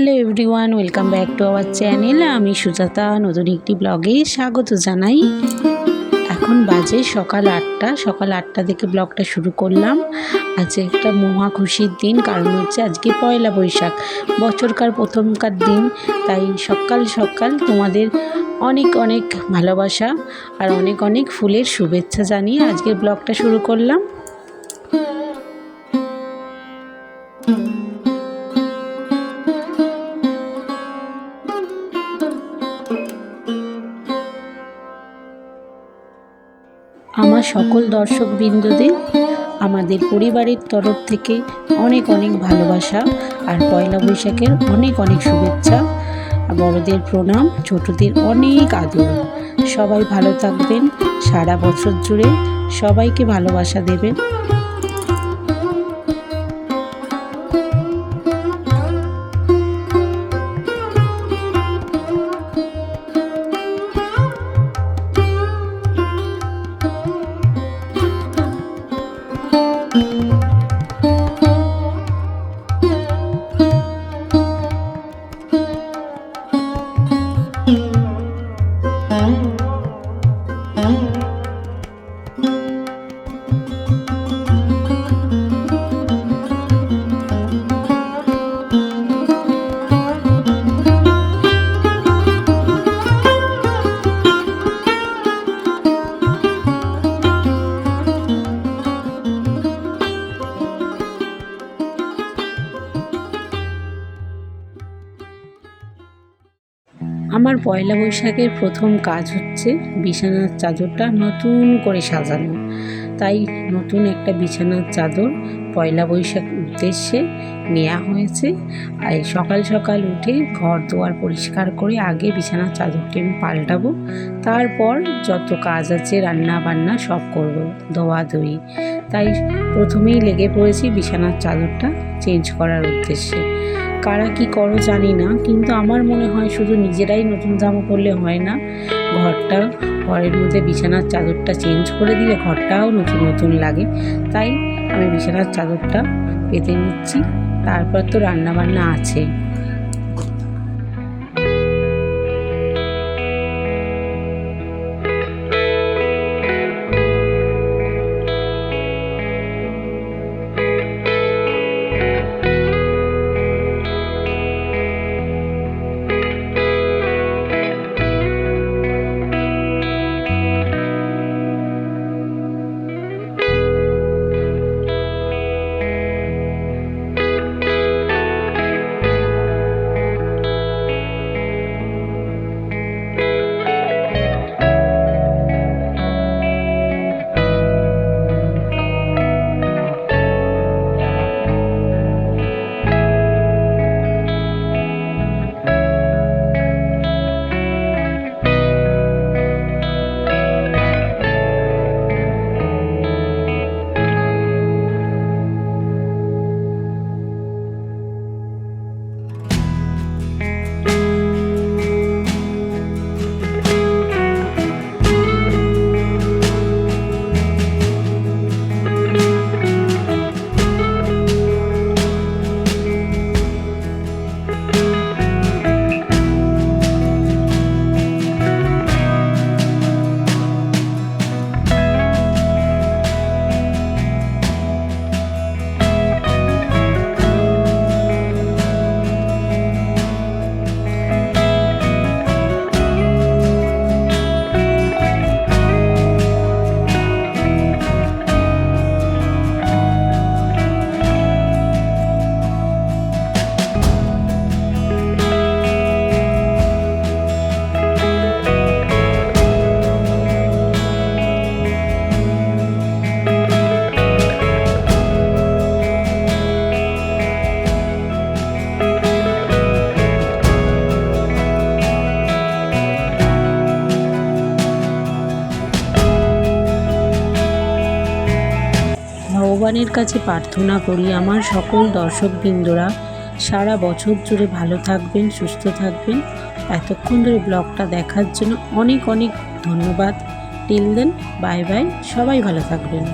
Hello everyone, welcome back to our channel. আমি সুজাতা, নতুন একটি ব্লগে স্বাগত জানাই। এখন বাজে সকাল আটটা সকাল আটটা থেকে ব্লগটা শুরু করলাম। আজ একটা মহা খুশির দিন, কারণ হচ্ছে আজকে পয়লা বৈশাখ। বছরকার প্রথমকার দিন, তাই সকাল সকাল তোমাদের অনেক অনেক ভালোবাসা আর অনেক অনেক ফুলের শুভেচ্ছা জানিয়ে আজকের ব্লগটা শুরু করলাম। আমার সকল দর্শকবৃন্দদের, আমাদের পরিবারের তরফ থেকে অনেক অনেক ভালোবাসা আর পয়লা বৈশাখের অনেক অনেক শুভেচ্ছা, বড়দের প্রণাম, ছোটদের অনেক আদর। সবাই ভালো থাকবেন, সারা বছর জুড়ে সবাইকে ভালোবাসা দেবেন। আমার পয়লা বৈশাখের প্রথম কাজ হচ্ছে বিছানার চাদরটা নতুন করে সাজানো। তাই নতুন একটা বিছানার চাদর পয়লা বৈশাখ উদ্দেশ্যে নেওয়া হয়েছে। আর সকাল সকাল উঠে ঘর দুয়ার পরিষ্কার করে আগে বিছানার চাদরটি আমি পাল্টাবো। তারপর যত কাজ আছে, রান্না বান্না সব করব, ধোয়া ধুই। তাই প্রথমেই লেগে পড়েছি বিছানার চাদরটা চেঞ্জ করার উদ্দেশ্যে। কারা কি করো জানি না, কিন্তু আমার মনে হয় শুধু নিজেরাই নতুন জামা পরলে হয় না। ঘরটা, ঘরের মধ্যে বিছানার চাদরটা চেঞ্জ করে দিলে ঘরটাও নতুন নতুন লাগে। তাই আমি বিছানার চাদরটা পেতে নিচ্ছি। তারপর তো রান্না বান্না আছে ভগবানের কাছে প্রার্থনা করি, আমার সকল দর্শকবৃন্দরা সারা বছর জুড়ে ভালো থাকবেন, সুস্থ থাকবেন। এতক্ষণ ধরে ব্লগটা দেখার জন্য অনেক অনেক ধন্যবাদ। টিল দেন বাই বাই সবাই ভালো থাকবেন।